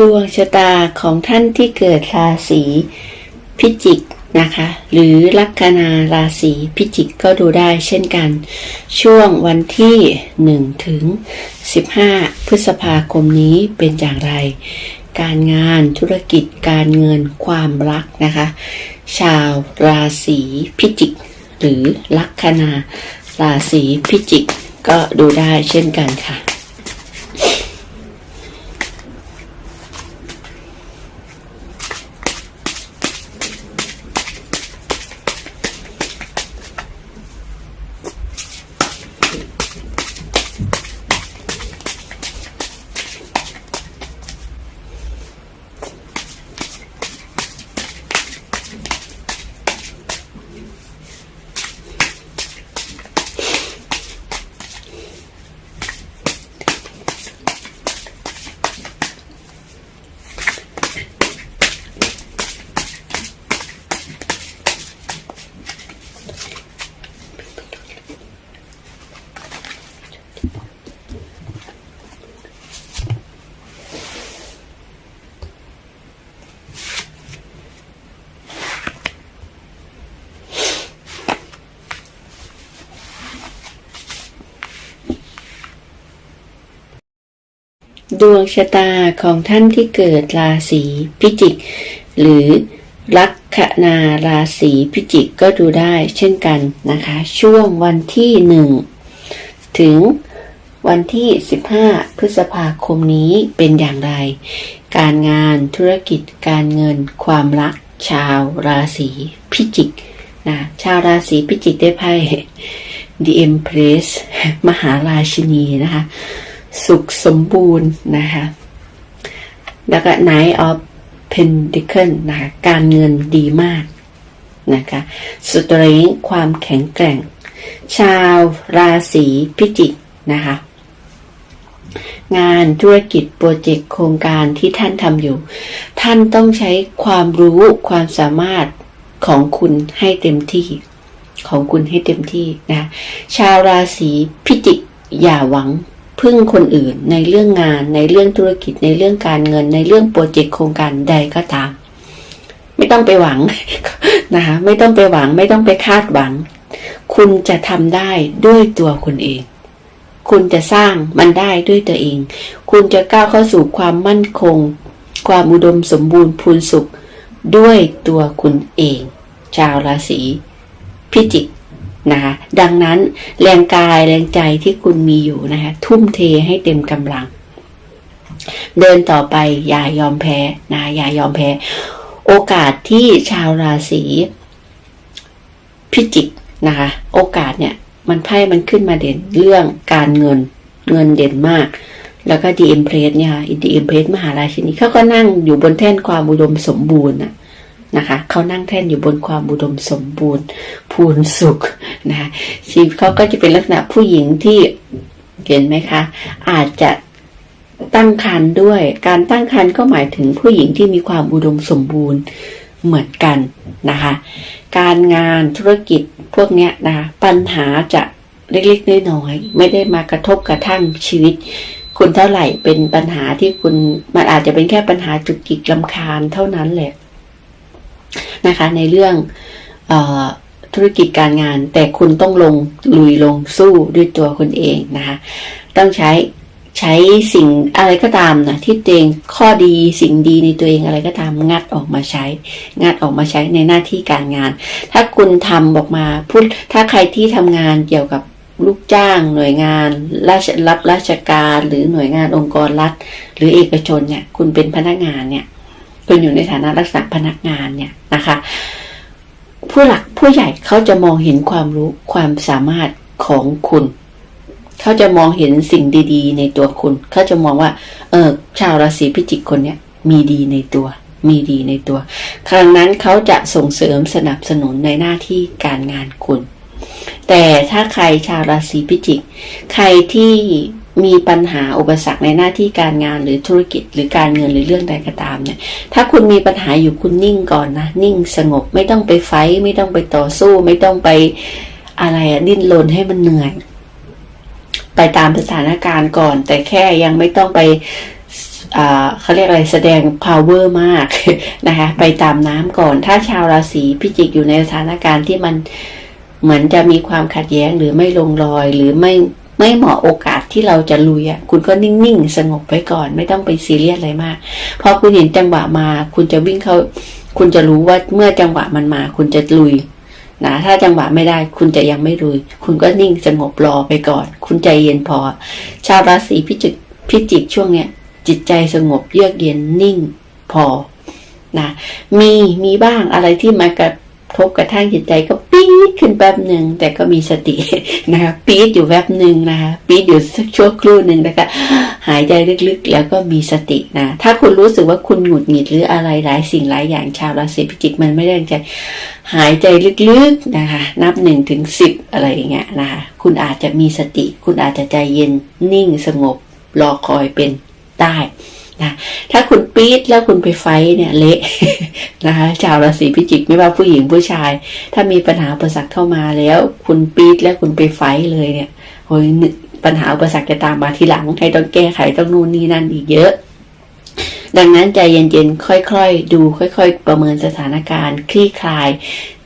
ดวงชะตาของท่านที่เกิดราศีพิจิกนะคะ หรือลัคนาราศีพิจิกก็ดูได้เช่นกัน ช่วงวันที่ 1 ถึง 15 พฤษภาคมนี้เป็นอย่างไร การงานธุรกิจการเงินความรักนะคะ ชาวราศีพิจิก หรือลัคนาราศีพิจิกก็ดูได้เช่นกันค่ะ ดวงชะตาของท่านที่เกิดราศีพิจิก หรือลัคนาราศีพิจิกก็ดูได้เช่นกันนะคะ ช่วงวันที่หนึ่งถึงวันที่ 15 พฤษภาคมนี้เป็นอย่างไร การงานธุรกิจการเงินความรักชาวราศีพิจิกนะชาวราศีพิจิกได้ไพ่ The Empress มหาราชินีนะคะ สุขสมบูรณ์นะคะแล้วก็ Knight of Pentacle นะคะการเงินดีมากนะคะสตรีความแข็งแกร่ง ชาวราศีพิจิกนะคะ งานธุรกิจโปรเจกต์โครงการที่ท่านทำอยู่ ท่านต้องใช้ความรู้ความสามารถของคุณให้เต็มที่ของคุณให้เต็มที่นะ ชาวราศีพิจิกอย่าหวัง พึ่งคนอื่น ในเรื่องงาน ในเรื่องธุรกิจ ในเรื่องการเงิน ในเรื่องโปรเจกต์โครงการใดก็ตาม ไม่ต้องไปหวังนะคะไม่ต้องไปหวัง ไม่ต้องไปคาดหวัง คุณจะทำได้ด้วยตัวคุณเอง คุณจะสร้างมันได้ด้วยตัวเอง คุณจะก้าวเข้าสู่ความมั่นคง ความอุดมสมบูรณ์พูนสุขด้วยตัวคุณเอง ชาวราศีพิจิก นะคะดังนั้นแรงกายแรงใจที่คุณมีอยู่นะคะทุ่มเทให้เต็มกำลัง เดินต่อไปอย่ายอมแพ้นะอย่ายอมแพ้ โอกาสที่ชาวราศีพิจิกนะคะโอกาสเนี่ยมันไพ่มันขึ้นมาเด่นเรื่องการเงินเงินเด่นมาก แล้วก็ดีเอ็มเพรสเนี่ยดีเอ็มเพรสมหาราชินีเขาก็นั่งอยู่บนแท่นความอุดมสมบูรณ์นะ นะคะเขานั่งแท่นอยู่บนความอุดมสมบูรณ์ พูนสุขนะคะชีวิตเขาก็จะเป็นลักษณะผู้หญิงที่เห็นไหมคะ อาจจะตั้งครรภ์ด้วย การตั้งครรภ์ก็หมายถึงผู้หญิงที่มีความอุดมสมบูรณ์เหมือนกันนะคะ การงานธุรกิจพวกเนี้ยนะคะปัญหาจะเล็กๆน้อยๆไม่ได้มากระทบกระทั่งชีวิต คุณเท่าไหร่เป็นปัญหาที่คุณมันอาจจะเป็นแค่ปัญหาจุกจิกลำคาญเท่านั้นแหละ นะคะในเรื่องออธุรกิจการงาน แต่คุณต้องลงลุยลงสู้ด้วยตัวคุณเองนะคะต้องใช้ใช้สิ่งอะไรก็ตามนะที่ตัวเองข้อดีสิ่งดีในตัวเองอะไรก็ตามงัดออกมาใช้ งัดออกมาใช้ในหน้าที่การงาน ถ้าคุณทำออกมาพูดถ้าใครที่ทำงานเกี่ยวกับลูกจ้างหน่วยงานราชรับราชการหรือหน่วยงานองค์กรรัฐ หรือเอกชนเนี่ยคุณเป็นพนักงานเนี่ย คุณอยู่ในฐานะลักษณะพนักงานเนี่ยนะคะ ผู้หลักผู้ใหญ่เขาจะมองเห็นความรู้ความสามารถของคุณ เขาจะมองเห็นสิ่งดีๆ ในตัวคุณ เขาจะมองว่า เออชาวราศีพิจิกคนเนี้ยมีดีในตัวมีดีในตัว ครั้งนั้นเขาจะส่งเสริมสนับสนุนในหน้าที่การงานคุณ แต่ถ้าใครชาวราศีพิจิก ใครที่ มีปัญหาอุปสรรคในหน้าที่การงานหรือธุรกิจหรือการเงินหรือเรื่องใดก็ตามเนี่ย ถ้าคุณมีปัญหาอยู่คุณนิ่งก่อนนะ นิ่งสงบไม่ต้องไปไฟไม่ต้องไปต่อสู้ ไม่ต้องไปอะไรอะดิ้นรนให้มันเหนื่อย ไปตามสถานการณ์ก่อน แต่แค่ยังไม่ต้องไปอ่าเขาเรียกอะไรแสดง power มากนะคะไปตามน้ำก่อน ถ้าชาวราศีพิจิกอยู่ในสถานการณ์ที่มันเหมือนจะมีความขัดแย้งหรือไม่ลงรอยหรือไม่ ไม่เหมาะโอกาสที่เราจะลุยอะคุณก็นิ่งๆ สงบไว้ก่อน ไม่ต้องไปซีเรียสอะไรมากพอคุณเห็นจังหวะมา คุณจะวิ่งเข้า คุณจะรู้ว่าเมื่อจังหวะมันมา คุณจะลุยนะถ้าจังหวะไม่ได้คุณจะยังไม่ลุย คุณก็นิ่งสงบรอไปก่อน คุณใจเย็นพอ ชาวราศีพิจิกพิจิกช่วงเนี้ยจิตใจสงบเยือกเย็นนิ่งพอนะมีมีบ้างอะไรที่มากระ ทบกระทั่งจิตใจก็ปี๊ดขึ้นแป๊บหนึ่งแต่ก็มีสตินะคะปี๊ดอยู่แป๊บหนึ่งนะคะปี๊ดอยู่สักชั่วครู่หนึ่งนะคะหายใจลึกๆ แล้วก็มีสตินะถ้าคุณรู้สึกว่าคุณหงุดหงิดหรืออะไรหลายสิ่งหลายอย่างชาวราศีพิจิกมันไม่ได้ยังใจหายใจลึกๆนะคะ นับหนึ่งถึงสิบอะไรอย่างเงี้ยนะคะคุณอาจจะมีสติ คุณอาจจะใจเย็นนิ่งสงบรอคอยเป็นได้ นะถ้าคุณปี๊ดแล้วคุณไปไฟเนี่ยเละนะคะชาวราศีพิจิกไม่ว่าผู้หญิงผู้ชาย ถ้ามีปัญหาอุปสรรคเข้ามาแล้ว คุณปี๊ดแล้วคุณไปไฟเลยเนี่ยโอ้ยปัญหาอุปสรรคจะตามมาทีหลังให้ต้องแก้ไขต้องนู่นนี่นั่นอีกเยอะ ดังนั้นใจเย็นๆ ค่อยๆ ดูค่อย ๆ ประเมินสถานการณ์ คลี่คลาย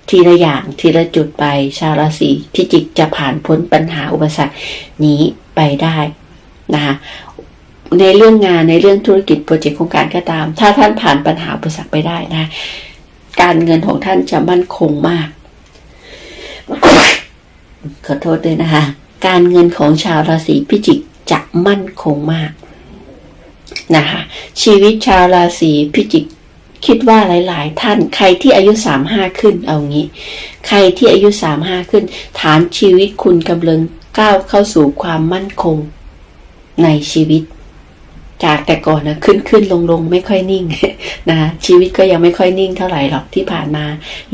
ทีละอย่างทีละจุดไป ชาวราศีพิจิกจะผ่านพ้นปัญหาอุปสรรคนี้ไปได้นะคะ ในเรื่องงานในเรื่องธุรกิจโปรเจกต์โครงการก็ตาม ถ้าท่านผ่านปัญหาอุปสรรคไปได้นะ การเงินของท่านจะมั่นคงมาก ขอโทษด้วยนะคะ การเงินของชาวราศีพิจิกจะมั่นคงมากนะคะ ชีวิตชาวราศีพิจิกคิดว่าหลาย ๆ ท่านใครที่อายุสามห้าขึ้นเอางี้ ใครที่อายุสามห้าขึ้น ฐานชีวิตคุณกำลังก้าวเข้าสู่ความมั่นคงในชีวิต จากแต่ก่อนนะขึ้นขึ้นลงลงไม่ค่อยนิ่งนะชีวิตก็ยังไม่ค่อยนิ่งเท่าไหร่หรอกที่ผ่านมา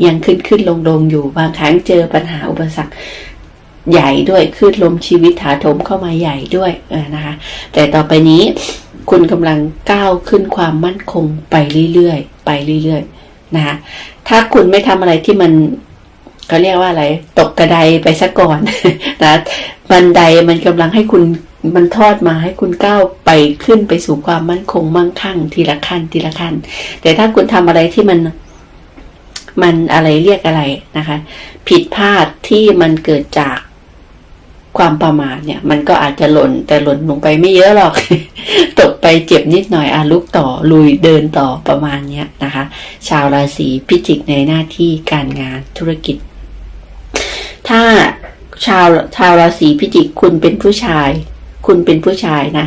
ยังขึ้นขึ้นลงลงอยู่บางครั้งเจอปัญหาอุปสรรคใหญ่ด้วยขึ้นลมชีวิตถาโถมเข้ามาใหญ่ด้วยนะคะ แต่ต่อไปนี้คุณกำลังก้าวขึ้นความมั่นคงไปเรื่อยๆไปเรื่อยๆนะคะถ้าคุณไม่ทำอะไรที่มันเขาเรียกว่าอะไร ตกกระไดไปซะก่อนนะบันไดมันกำลังให้คุณ มันทอดมาให้คุณก้าวไปขึ้นไปสู่ความมั่นคงมั่งคั่ง ทีละขั้นทีละขั้น แต่ถ้าคุณทำอะไรที่มันมันอะไรเรียกอะไรนะคะ ผิดพลาดที่มันเกิดจากความประมาทเนี่ย มันก็อาจจะหล่น แต่หล่นลงไปไม่เยอะหรอก ตกไปเจ็บนิดหน่อยอาลุกต่อลุยเดินต่อประมาณเนี้ยนะคะ ชาวราศีพิจิกในหน้าที่การงานธุรกิจ ถ้าชาวชาวราศีพิจิกคุณเป็นผู้ชาย คุณเป็นผู้ชายนะ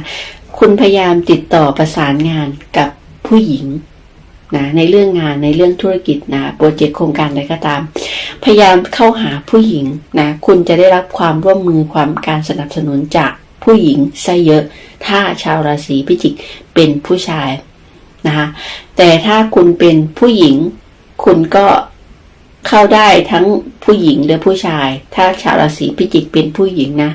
คุณพยายามติดต่อประสานงานกับผู้หญิงนะในเรื่องงานในเรื่องธุรกิจนะโปรเจกต์โครงการอะไรก็ตาม พยายามเข้าหาผู้หญิงนะคุณจะได้รับความร่วมมือความการสนับสนุนจากผู้หญิงซะเยอะ ถ้าชาวราศีพิจิกเป็นผู้ชายนะคะแต่ถ้าคุณเป็นผู้หญิง คุณก็ เข้าได้ทั้งผู้หญิงและผู้ชาย ถ้าชาวราศีพิจิกเป็นผู้หญิงนะ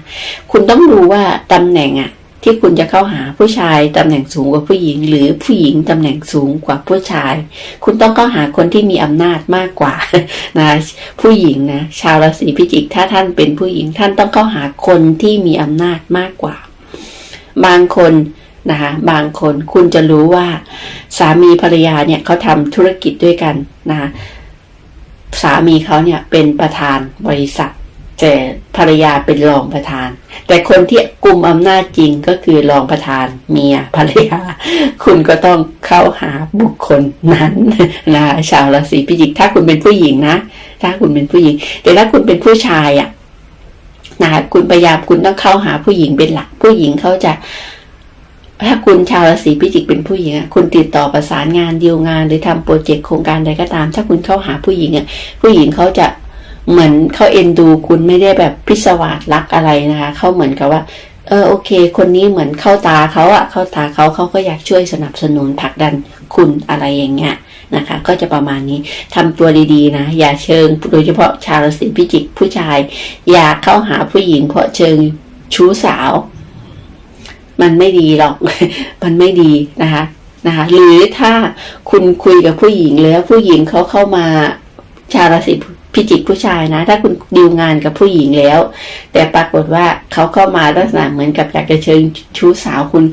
คุณต้องดูว่าตำแหน่งอะที่คุณจะเข้าหาผู้ชายตำแหน่งสูงกว่าผู้หญิง หรือผู้หญิงตำแหน่งสูงกว่าผู้ชาย คุณต้องเข้าหาคนที่มีอำนาจมากกว่านะผู้หญิงนะชาวราศีพิจิก ถ้าท่านเป็นผู้หญิงท่านต้องเข้าหาคนที่มีอำนาจมากกว่า บางคนนะคะบางคนคุณจะรู้ว่า สามีภรรยาเนี่ยเขาทำธุรกิจด้วยกันนะะ สามีเขาเนี่ยเป็นประธานบริษัท แต่ภรรยาเป็นรองประธาน แต่คนที่กลุ่มอำนาจจริงก็คือรองประธานเมียภรรยา คุณก็ต้องเข้าหาบุคคลนั้นนะชาวราศีพิจิกถ้าคุณเป็นผู้หญิงนะ ถ้าคุณเป็นผู้หญิง แต่ถ้าคุณเป็นผู้ชายอะ่ะนะคะคุณพยายามคุณต้องเข้าหาผู้หญิงเป็นหลัก ผู้หญิงเขาจะ ถ้าคุณชาวราศีพิจิกเป็นผู้หญิงอะคุณติดต่อประสานงานดีลงาน หรือทำโปรเจกต์โครงการใดก็ตาม ถ้าคุณเข้าหาผู้หญิงอะผู้หญิงเขาจะเหมือนเขาเอ็นดู คุณไม่ได้แบบพิศวาสรักอะไรนะคะเขาเหมือนกับว่า เออโอเค คนนี้เหมือนเข้าตาเขาอะเข้าตาเขาเขาก็อยากช่วยสนับสนุนผลักดันคุณอะไรอย่างเงี้ยนะคะ ก็จะประมาณนี้ทำตัวดีๆนะ อย่าเชิงโดยเฉพาะชาวราศีพิจิกผู้ชาย อย่าเข้าหาผู้หญิงเพราะเชิงชู้สาว มันไม่ดีหรอก มันไม่ดีนะคะนะคะ หรือถ้าคุณคุยกับผู้หญิงแล้วผู้หญิงเขาเข้ามาชาวราศีพิจิกผู้ชายนะ ถ้าคุณดีลงานกับผู้หญิงแล้ว แต่ปรากฏว่าเขาเข้ามาลักษณะเหมือนกับอยากจะเชิญชู้สาวคุณ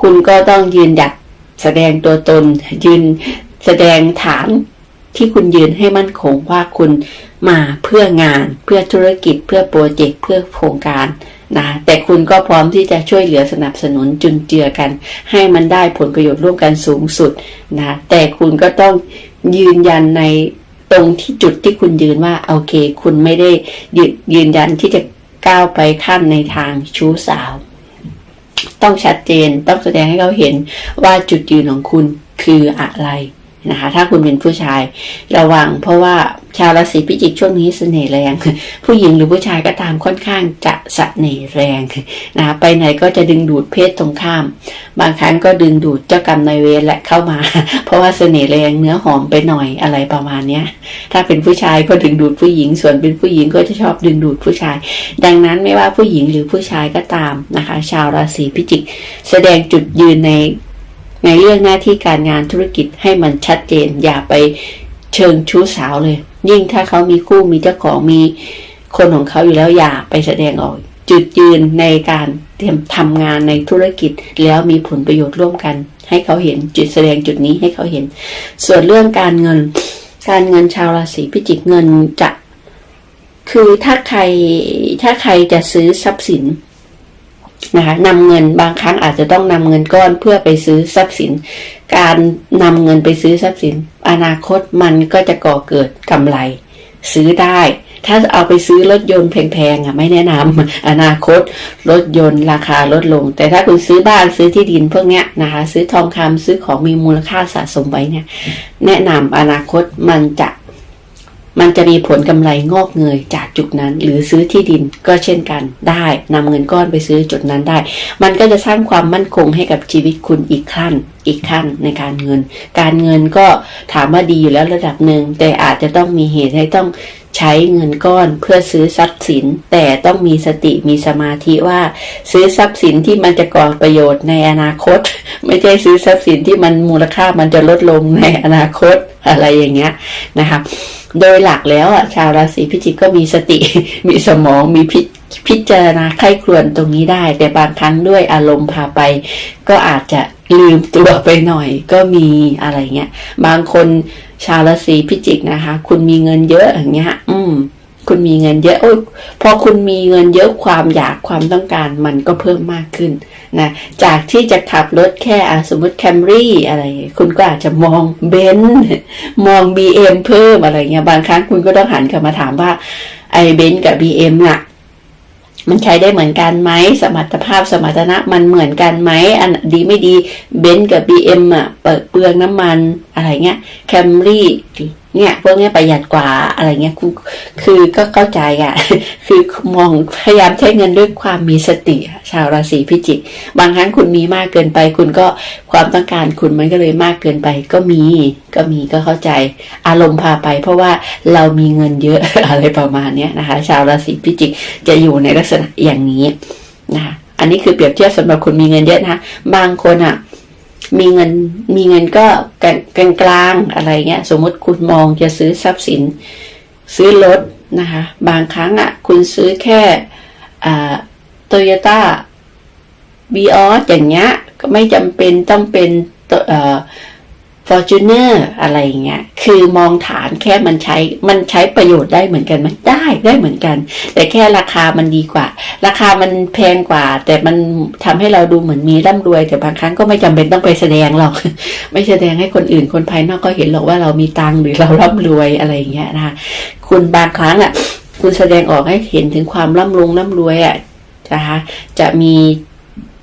คุณก็ต้องยืนหยัดแสดงตัวตน ยืนแสดงฐานที่คุณยืนให้มั่นคงว่าคุณมาเพื่องานเพื่อธุรกิจเพื่อโปรเจกต์เพื่อโครงการ นะแต่คุณก็พร้อมที่จะช่วยเหลือสนับสนุนจุนเจือกัน ให้มันได้ผลประโยชน์ร่วมกันสูงสุดนะแต่คุณก็ต้องยืนยันในตรงที่จุดที่คุณยืนว่าโอเค คุณไม่ได้ยืนยืนยันที่จะก้าวไปขั้นในทางชู้สาว ต้องชัดเจนต้องแสดงให้เขาเห็นว่าจุดยืนของคุณคืออะไรนะคะถ้าคุณเป็นผู้ชายระวังเพราะว่า ชาวราศีพิจิกช่วงนี้เสน่ห์แรง ผู้หญิงหรือผู้ชายก็ตามค่อนข้างจะเสน่ห์แรงนะไปไหนก็จะดึงดูดเพศตรงข้าม บางครั้งก็ดึงดูดเจ้ากรรมนายเวรและเข้ามา เพราะว่าเสน่ห์แรงเนื้อหอมไปหน่อยอะไรประมาณเนี้ย ถ้าเป็นผู้ชายก็ดึงดูดผู้หญิง ส่วนเป็นผู้หญิงก็จะชอบดึงดูดผู้ชาย ดังนั้นไม่ว่าผู้หญิงหรือผู้ชายก็ตามนะคะ ชาวราศีพิจิก แสดงจุดยืนในในเรื่องหน้าที่การงานธุรกิจให้มันชัดเจน อย่าไปเชิงชู้สาวเลย ยิ่งถ้าเขามีคู่มีเจ้าของมีคนของเขาอยู่แล้วอย่าไปแสดงออก จุดยืนในการเตรียมทำงานในธุรกิจแล้วมีผลประโยชน์ร่วมกัน ให้เขาเห็นจุดแสดงจุดนี้ให้เขาเห็น ส่วนเรื่องการเงิน การเงินชาวราศีพิจิกเงินจะ คือถ้าใครถ้าใครจะซื้อทรัพย์สิน นะคะนำเงินบางครั้งอาจจะต้องนำเงินก้อนเพื่อไปซื้อทรัพย์สิน การนำเงินไปซื้อทรัพย์สิน อนาคตมันก็จะก่อเกิดกำไร ซื้อได้ ถ้าเอาไปซื้อรถยนต์แพงๆอะไม่แนะนำอนาคตรถยนต์ราคาลดลง แต่ถ้าคุณซื้อบ้านซื้อที่ดินพวกเนี้ยนะคะ ซื้อทองคำซื้อของมีมูลค่าสะสมไว้เนี่ย แนะนำอนาคตมันจะ มันจะมีผลกำไรงอกเงยจากจุดนั้น หรือซื้อที่ดินก็เช่นกันได้นำเงินก้อนไปซื้อจุดนั้นได้ มันก็จะสร้างความมั่นคงให้กับชีวิตคุณอีกขั้น อีกขั้นในการเงิน การเงินก็ถามว่าดีอยู่แล้วระดับหนึ่งแต่อาจจะต้องมีเหตุให้ต้องใช้เงินก้อนเพื่อซื้อทรัพย์สิน แต่ต้องมีสติมีสมาธิว่า ซื้อทรัพย์สินที่มันจะก่อประโยชน์ในอนาคต ไม่ใช่ซื้อทรัพย์สินที่มันมูลค่ามันจะลดลงในอนาคตอะไรอย่างเงี้ยนะคะ โดยหลักแล้วอะชาวราศีพิจิกก็มีสติ มีสมองมีพิพิจารณาไข้ครวนตรงนี้ได้ แต่บางครั้งด้วยอารมณ์พาไป ก็อาจจะลืมตัวไปหน่อยก็มีอะไรเงี้ย บางคนชาวราศีพิจิกนะคะ คุณมีเงินเยอะอย่างเงี้ย อืม คุณมีเงินเยอะโอ้ยพอคุณมีเงินเยอะความอยากความต้องการมันก็เพิ่มมากขึ้นนะจากที่จะขับรถแค่สมมติแคมรี่อะไร คุณก็อาจจะมองเบนซ์มอง BM เพิ่มอะไรเงี้ยบางครั้งคุณก็ต้องหันกลับมาถามว่าไอ้เบนซ์กับ BM น่ะมันใช้ได้เหมือนกันไหมสมรรถภาพสมรรถนะมันเหมือนกันไหมอันดีไม่ดีเบนซ์กับ BM อะเปิดเปลืองน้ำมันอะไรเงี้ยแคมรี่ เนี่ยพวกนี้ประหยัดกว่าอะไรเงี้ยคือคือก็เข้าใจอะ คือมองพยายามใช้เงินด้วยความมีสติ ชาวราศีพิจิก บางครั้งคุณมีมากเกินไป คุณก็ความต้องการคุณมันก็เลยมากเกินไป ก็มีก็มีก็เข้าใจ อารมณ์พาไป เพราะว่าเรามีเงินเยอะอะไรประมาณเนี้ยนะคะ ชาวราศีพิจิกจะอยู่ในลักษณะอย่างนี้นะคะอันนี้คือเปรียบเทียบสำหรับคนมีเงินเยอะนะคะบางคนอะ มีเงินมีเงินก็กลางกลางกลางๆอะไรเงี้ย สมมติคุณมองจะซื้อทรัพย์สิน ซื้อรถนะคะ บางครั้งอะ คุณซื้อแค่อ่าโตโยต้าบีออสอย่างเงี้ยก็ไม่จำเป็นต้องเป็น ฟอร์จูเนอร์อะไรเงี้ย คือมองฐานแค่มันใช้ มันใช้ประโยชน์ได้เหมือนกันไหมได้ได้เหมือนกัน แต่แค่ราคามันดีกว่า ราคามันแพงกว่า แต่มันทำให้เราดูเหมือนมีร่ำรวย แต่บางครั้งก็ไม่จำเป็นต้องไปแสดงหรอก ไม่แสดงให้คนอื่นคนภายนอกก็เห็นหรอกว่าเรามีตังหรือเราร่ำรวยอะไรเงี้ยนะคะ คุณบางครั้งอะ คุณแสดงออกให้เห็นถึงความร่ำรวยร่ำรวยอะนะคะ จะมี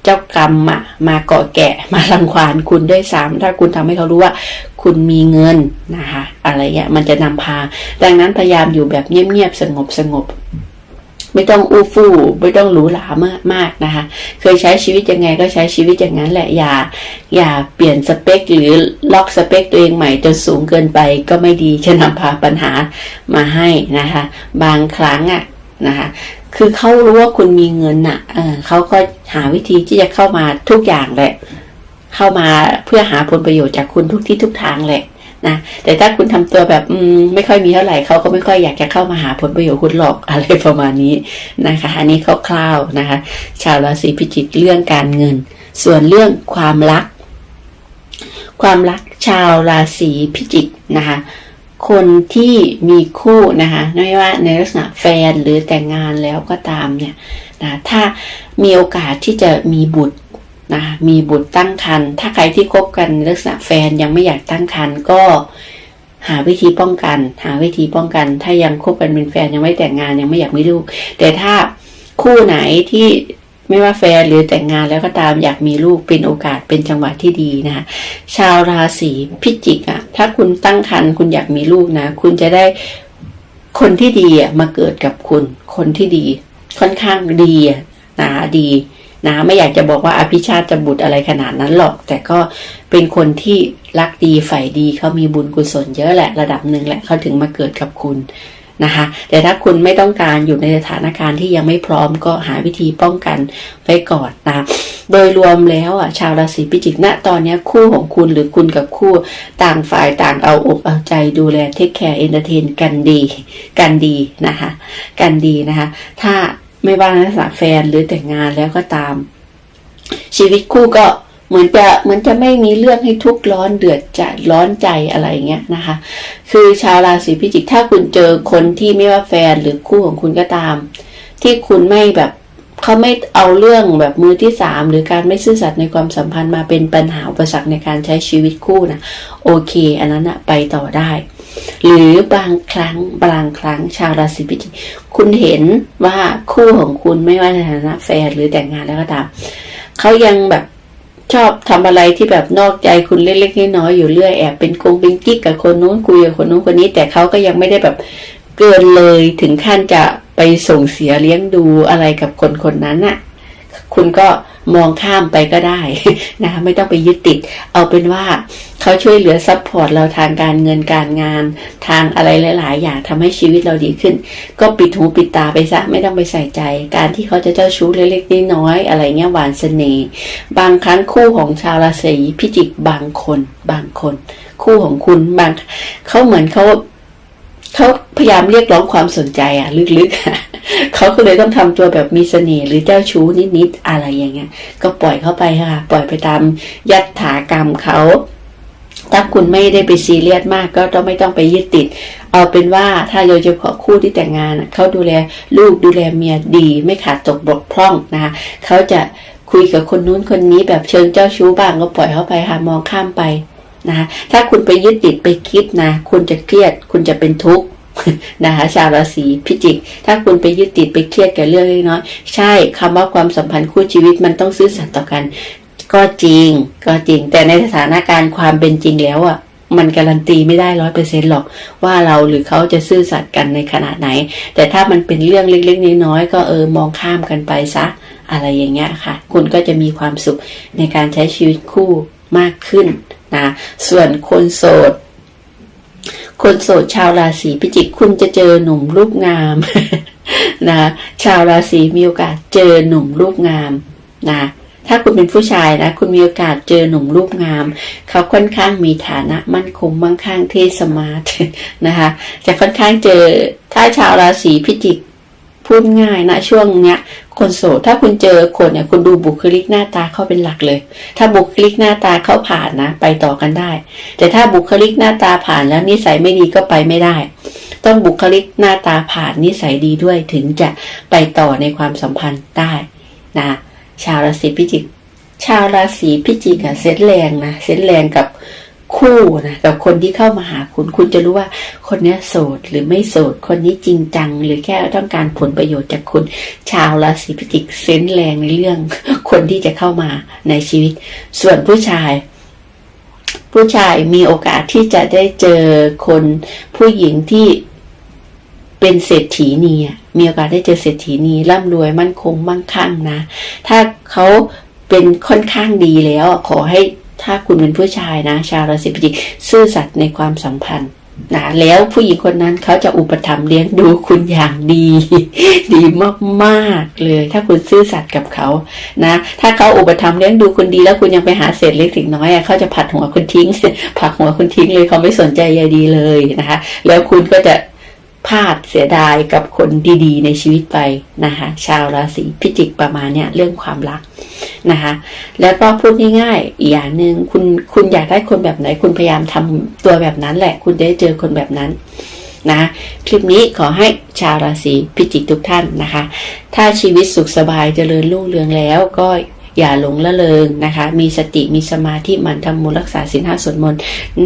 จ้ากรรมอะมาเกาะแกะมารังควานคุณด้วยซ้ำถ้าคุณทำให้เขารู้ว่า คุณมีเงินนะคะ อะไรเงี้ยมันจะนำพา ดังนั้นพยายามอยู่แบบเงียบๆสงบสงบๆไม่ต้องอู้ฟู่ไม่ต้องหรูหรามากมากนะคะ เคยใช้ชีวิตยังไงก็ใช้ชีวิตอย่างนั้นแหละอย่า อย่าเปลี่ยนสเปคหรือล็อกสเปคตัวเองใหม่จนสูงเกินไปก็ไม่ดีจะนำพาปัญหามาให้นะคะ บางครั้งอะนะคะ คือเขารู้ว่าคุณมีเงินน่ะ เออเขาก็หาวิธีที่จะเข้ามาทุกอย่างแหละ เข้ามาเพื่อหาผลประโยชน์จากคุณทุกที่ทุกทางแหละนะ แต่ถ้าคุณทำตัวแบบอืมไม่ค่อยมีเท่าไหร่เขาก็ไม่ค่อยอยากจะเข้ามาหาผลประโยชน์คุณหรอกอะไรประมาณนี้นะคะ อันนี้คร่าวๆนะคะ ชาวราศีพิจิกเรื่องการเงิน ส่วนเรื่องความรัก ความรักชาวราศีพิจิกนะคะ คนที่มีคู่นะคะไม่ว่าในลักษณะแฟนหรือแต่งงานแล้วก็ตามเนี่ยนะถ้ามีโอกาสที่จะมีบุตรนะมีบุตรตั้งครรภ์ถ้าใครที่คบกันลักษณะแฟนยังไม่อยากตั้งครรภ์ก็หาวิธีป้องกัน หาวิธีป้องกัน ถ้ายังคบกันเป็นแฟนยังไม่แต่งงานยังไม่อยากมีลูก แต่ถ้าคู่ไหนที่ ไม่ว่าแฟนหรือแต่งงานแล้วก็ตามอยากมีลูกเป็นโอกาสเป็นจังหวะที่ดีนะคะชาวราศีพิจิกอะถ้าคุณตั้งครรภ์คุณอยากมีลูกนะ คุณจะได้คนที่ดีอะมาเกิดกับคุณ คนที่ดี ค่อนข้างดีอะนะดีนะไม่อยากจะบอกว่าอภิชาติจะบุตรอะไรขนาดนั้นหรอก แต่ก็เป็นคนที่รักดีใฝ่ดีเขามีบุญกุศลเยอะแหละระดับหนึ่งแหละเขาถึงมาเกิดกับคุณ นะคะ แต่ถ้าคุณไม่ต้องการอยู่ในสถานการณ์ที่ยังไม่พร้อมก็หาวิธีป้องกันไว้ก่อนนะโดยรวมแล้วอะชาวราศีพิจิกณตอนนี้คู่ของคุณหรือคุณกับคู่ต่างฝ่ายต่างเอาอกเอาใจดูแลเทคแคร์เอนเตอร์เทนกันดีกันดีนะคะกันดีนะคะ ถ้าไม่ว่าในลักษณะแฟนหรือแต่งงานแล้วก็ตาม ชีวิตคู่ก็ เหมือนจะเหมือนจะไม่มีเรื่องให้ทุกข์ร้อนเดือดจะร้อนใจอะไรเงี้ยนะคะ คือชาวราศีพิจิกถ้าคุณเจอคนที่ไม่ว่าแฟนหรือคู่ของคุณก็ตาม ที่คุณไม่แบบเขาไม่เอาเรื่องแบบมือที่สามหรือการไม่ซื่อสัตย์ในความสัมพันธ์มาเป็นปัญหาอุปสรรคในการใช้ชีวิตคู่นะโอเค อันนั้นอะไปต่อได้ หรือบางครั้งบางครั้งชาวราศีพิจิกคุณเห็นว่าคู่ของคุณไม่ว่าในฐานะแฟนหรือแต่งงานแล้วก็ตามเขายังแบบ ชอบทำอะไรที่แบบนอกใจคุณเล็กๆน้อยๆอยู่เรื่อยแอบเป็นกงเป็นกิ๊กกับคนนู้นคุยกับคนนู้นคนนี้ แต่เขาก็ยังไม่ได้แบบเกินเลยถึงขั้นจะไปส่งเสียเลี้ยงดูอะไรกับคนคนนั้นน่ะ คุณก็ มองข้ามไปก็ได้นะคะไม่ต้องไปยึดติด เอาเป็นว่าเขาช่วยเหลือซัพพอร์ตเราทางการเงินการงาน ทางอะไรหลาย ๆ อย่างทำให้ชีวิตเราดีขึ้น ก็ปิดหูปิดตาไปซะไม่ต้องไปใส่ใจ การที่เขาจะเจ้าชู้เล็กๆน้อยๆอะไรเงี้ยหวานเสน่ห์บางครั้งคู่ของชาวราศีพิจิกบางคนบางคน คู่ของคุณบางเขาเหมือนเขาเขาพยายามเรียกร้องความสนใจอะลึกๆ เขาก็เลยต้องทำตัวแบบมีเสน่ห์หรือเจ้าชู้นิดๆอะไรอย่างเงี้ย ก็ปล่อยเข้าไปค่ะ ปล่อยไปตามยัตถากรรมเขาถ้าคุณไม่ได้ไปซีเรียสมากก็ต้องไม่ต้องไปยึดติด เอาเป็นว่าถ้าโดยเฉพาะคู่ที่แต่งงานเขาดูแลลูกดูแลเมียดีไม่ขาดตกบกพร่องนะคะเขาจะคุยกับคนนู้นคนนี้แบบเชิงเจ้าชู้บ้างก็ปล่อยเข้าไปค่ะมองข้ามไปนะคะถ้าคุณไปยึดติดไปคิดนะ คุณจะเครียด คุณจะเป็นทุกข์ นะคะชาวราศีพิจิก ถ้าคุณไปยึดติดไปเครียดกับเรื่องเล็กน้อยใช่คำว่าความสัมพันธ์คู่ชีวิตมันต้องซื่อสัตย์ต่อกัน ก็จริงก็จริง แต่ในสถานการณ์ความเป็นจริงแล้วอะมันการันตีไม่ได้ร้อยเปอร์เซ็นหรอกว่าเราหรือเขาจะซื่อสัตย์กันในขนาดไหน แต่ถ้ามันเป็นเรื่องเล็กๆน้อยๆก็เออมองข้ามกันไปซะอะไรอย่างเงี้ยค่ะ คุณก็จะมีความสุขในการใช้ชีวิตคู่มากขึ้นนะส่วนคนโสด คนโสดชาวราศีพิจิกคุณจะเจอหนุ่มรูปงามนะชาวราศีมีโอกาสเจอหนุ่มรูปงามนะถ้าคุณเป็นผู้ชายนะคุณมีโอกาสเจอหนุ่มรูปงาม เขาค่อนข้างมีฐานะมั่นคงมั่งคั่งเทสมาร์ทนะคะจะค่อนข้างเจอถ้าชาวราศีพิจิก พูดง่ายนะช่วงเนี้ย คนโสดถ้าคุณเจอคนเนี่ยคุณดูบุคลิกหน้าตาเขาเป็นหลักเลย ถ้าบุคลิกหน้าตาเขาผ่านนะ ไปต่อกันได้ แต่ถ้าบุคลิกหน้าตาผ่านแล้วนิสัยไม่ดีก็ไปไม่ได้ ต้องบุคลิกหน้าตาผ่านนิสัยดีด้วยถึงจะไปต่อในความสัมพันธ์ได้นะชาวราศีพิจิก ชาวราศีพิจิกอะเซตแรงนะเซตแรงกับ คู่นะกับคนที่เข้ามาหาคุณ คุณจะรู้ว่าคนนี้โสดหรือไม่โสด คนนี้จริงจัง หรือแค่ต้องการผลประโยชน์จากคุณ ชาวราศีพิจิกเซนแรงในเรื่อง คนที่จะเข้ามาในชีวิต ส่วนผู้ชาย ผู้ชายมีโอกาสที่จะได้เจอคนผู้หญิงที่เป็นเศรษฐีนีอะมีโอกาสได้เจอเศรษฐีนีร่ำรวยมั่นคงมั่งคั่งนะ ถ้าเขาเป็นค่อนข้างดีแล้วขอให้ ถ้าคุณเป็นผู้ชายนะ ชาวราศีพิจิกซื่อสัตย์ในความสัมพันธ์นะแล้วผู้หญิงคนนั้นเขาจะอุปถัมภ์เลี้ยงดูคุณอย่างดี ดีมากๆเลย ถ้าคุณซื่อสัตย์กับเขานะ ถ้าเขาอุปถัมภ์เลี้ยงดูคุณดี แล้วคุณยังไปหาเศษเล็กถึงน้อยเขาจะผัดหัวคุณทิ้งผักหัวคุณทิ้งเลยเขาไม่สนใจใยดีเลยนะคะ แล้วคุณก็จะพลาดเสียดายกับคนดีๆ ในชีวิตไปนะคะ ชาวราศีพิจิกประมาณเนี้ยเรื่องความรัก นะคะ แล้วก็พูดง่ายๆอีกอย่างหนึ่งคุณคุณอยากได้คนแบบไหน คุณพยายามทำตัวแบบนั้นแหละ คุณจะได้เจอคนแบบนั้นนะคลิปนี้ขอให้ชาวราศีพิจิกทุกท่านนะคะ ถ้าชีวิตสุขสบายเจริญรุ่งเรืองแล้วก็ อย่าหลงละเลงนะคะ มีสติมีสมาธิมันทำมูลรักษาสินห้าสวดมนต์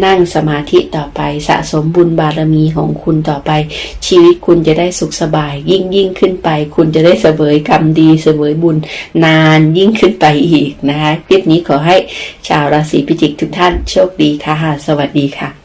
นั่งสมาธิต่อไปสะสมบุญบารมีของคุณต่อไป ชีวิตคุณจะได้สุขสบาย ยิ่งยิ่งขึ้นไป คุณจะได้เสวยกรรมดีเสวยบุญนานยิ่งขึ้นไปอีกนะคะคลิปนี้ขอให้ชาวราศีพิจิกทุกท่านโชคดีค่ะ สวัสดีค่ะ